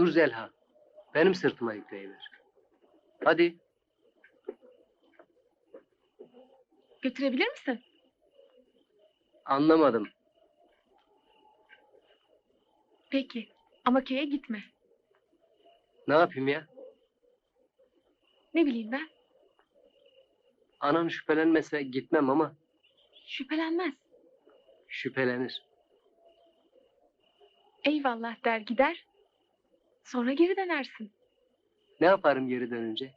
Dur Zelha. Benim sırtıma yükleyiver. Hadi. Götürebilir misin? Anlamadım. Peki. Ama köye gitme. Ne yapayım ya? Ne bileyim ben. Anan şüphelenmese gitmem ama Şüphelenmez. şüphelenir. Eyvallah der gider. Sonra geri dönersin. Ne yaparım geri dönünce?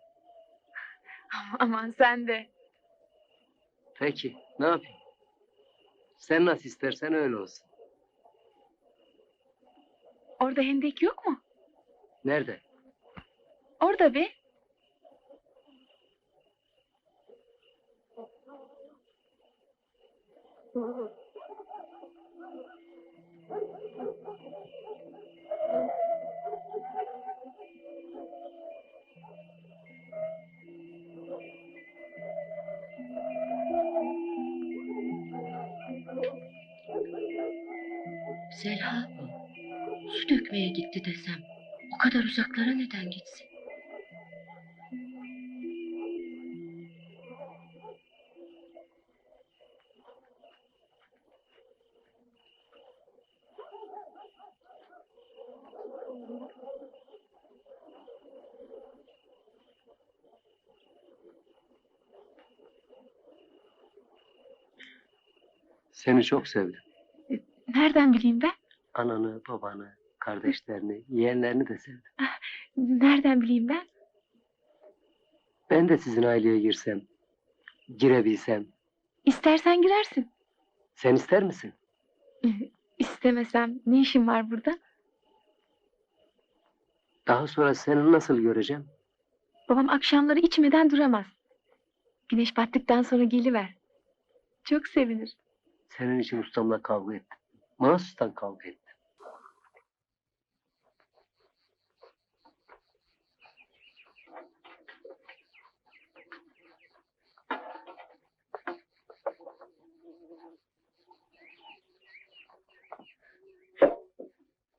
Aman sen de. Peki, ne yapayım? Sen nasıl istersen öyle olsun. Orada hendek yok mu? Nerede? Orada be. Zelha bu. Su dökmeye gitti desem. O kadar uzaklara neden gitsin? Seni çok sevdim. Nereden bileyim ben? Ananı, babanı, kardeşlerini, yeğenlerini de sevdim. Nereden bileyim ben? Ben de sizin aileye girsem, girebilsem, İstersen girersin. sen ister misin? İstemesem ne işin var burada? Daha sonra seni nasıl göreceğim? Babam akşamları içmeden duramaz. Güneş battıktan sonra geliver. Çok sevinir. Senin için ustamla kavga ettim. Mahsustan kavga ettim.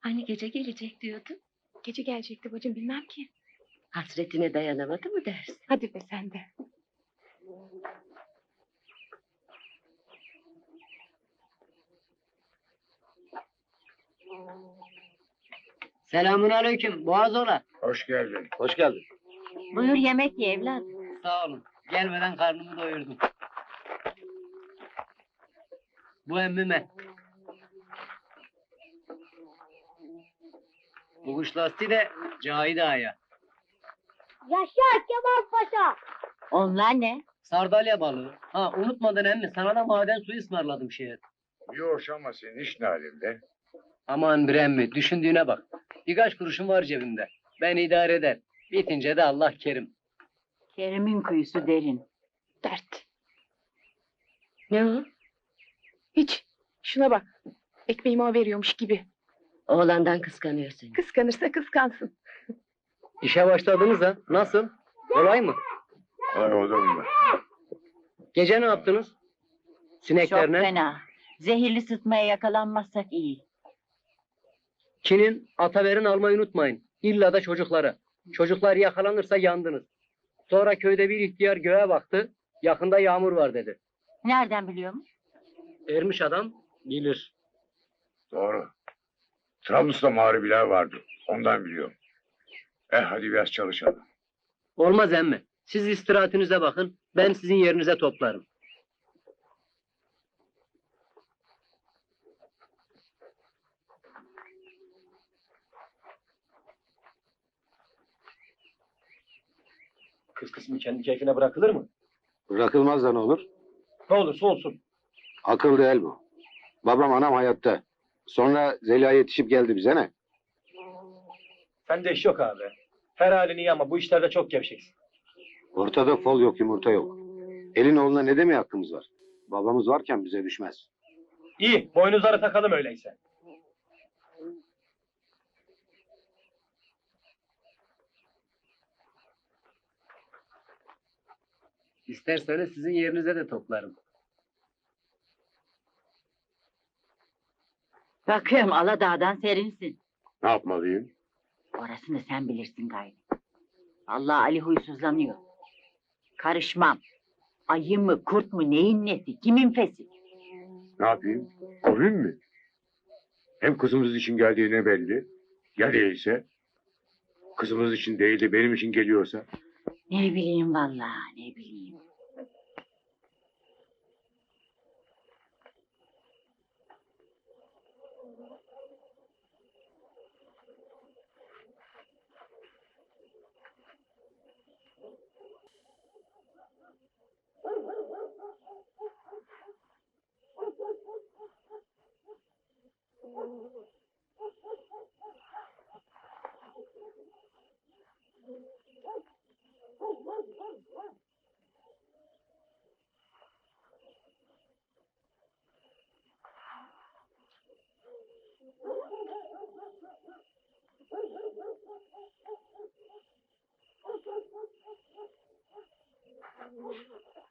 Hani gece gelecek diyordun? Gece gelecekti bacım bilmem ki. Hasretine dayanamadı mı dersin? Hadi be sen de. Selamun aleyküm, Boğazola. Hoş geldin. Hoş geldin. Buyur yemek ye evlat. Sağ olun. Gelmeden karnımı doyurdum. Bu emmime. Bu kuş lastiği de Cahide Ağa'ya. Yaşa Kemal Paşa. Onlar ne? Sardalya balığı. Ha unutmadan emmi sana da maden suyu ısmarladım şehir. Bir hoş ama senin iş ne halinde? Aman bir emmi düşündüğüne bak. Birkaç kuruşum var cebimde. Ben idare eder. Bitince de Allah kerim. Kerim'in kuyusu derin. Dert. Ne o? Hiç. Şuna bak. Ekmeğimi o veriyormuş gibi. Oğlandan kıskanıyor seni. Kıskanırsa kıskansın. İşe başladınız ha. Nasıl? Kolay mı? Ay olur mu? Gece ne yaptınız? Sinekler ne? fena. Zehirli sıtmaya yakalanmazsak iyi. Kinin ataverin almayı unutmayın. İlla da çocuklara. Çocuklar yakalanırsa yandınız. Sonra köyde bir ihtiyar göğe baktı. Yakında yağmur var dedi. Nereden biliyormuş? Ermiş adam bilir. Doğru. Trablus'ta mağribiler vardı. Ondan biliyorum. Eh hadi biraz çalışalım. Olmaz emmi. Siz istirahatinize bakın. Ben sizin yerinize toplarım. Kız kısmı kendi keyfine bırakılır mı? Bırakılmaz da ne olur? Ne olursa olsun. Akıl değil bu. Babam anam hayatta. Sonra Zeliha yetişip geldi bize ne? Sende iş yok abi. Her halin iyi ama bu işlerde çok gevşeksin. Ortada fol yok yumurta yok. Elin oğluna ne demeye hakkımız var? Babamız varken bize düşmez. İyi, boynuzları takalım öyleyse. İsterseniz sizin yerinize de toplarım. Bakıyorum Aladağ'dan serinsin. Ne yapmalıyım? Orasını sen bilirsin gayrı. Allah Ali huysuzlanıyor. Karışmam. Ayı mı, kurt mu, neyin nesi, kimin fesi? Ne yapayım? Kovayım mı? Hem kızımız için geldiğine belli. Ya değilse? Kızımız için değil de benim için geliyorsa? Ne bileyim vallahi, ne bileyim.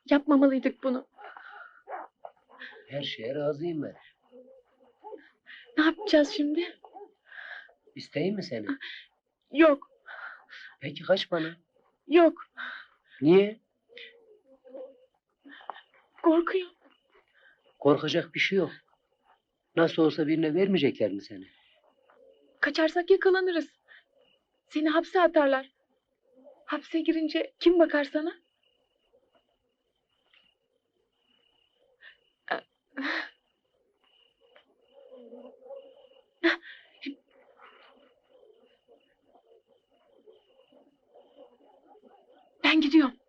Yapmamalıydık bunu. Her şeye razıyım ben. Ne yapacağız şimdi? İsteyeyim mi seni? Yok, Peki kaç bana. yok. Niye? Korkuyorum. Korkacak bir şey yok. Nasıl olsa birine vermeyecekler mi seni? Kaçarsak yakalanırız. Seni hapse atarlar. Hapse girince kim bakar sana? Ben gidiyorum.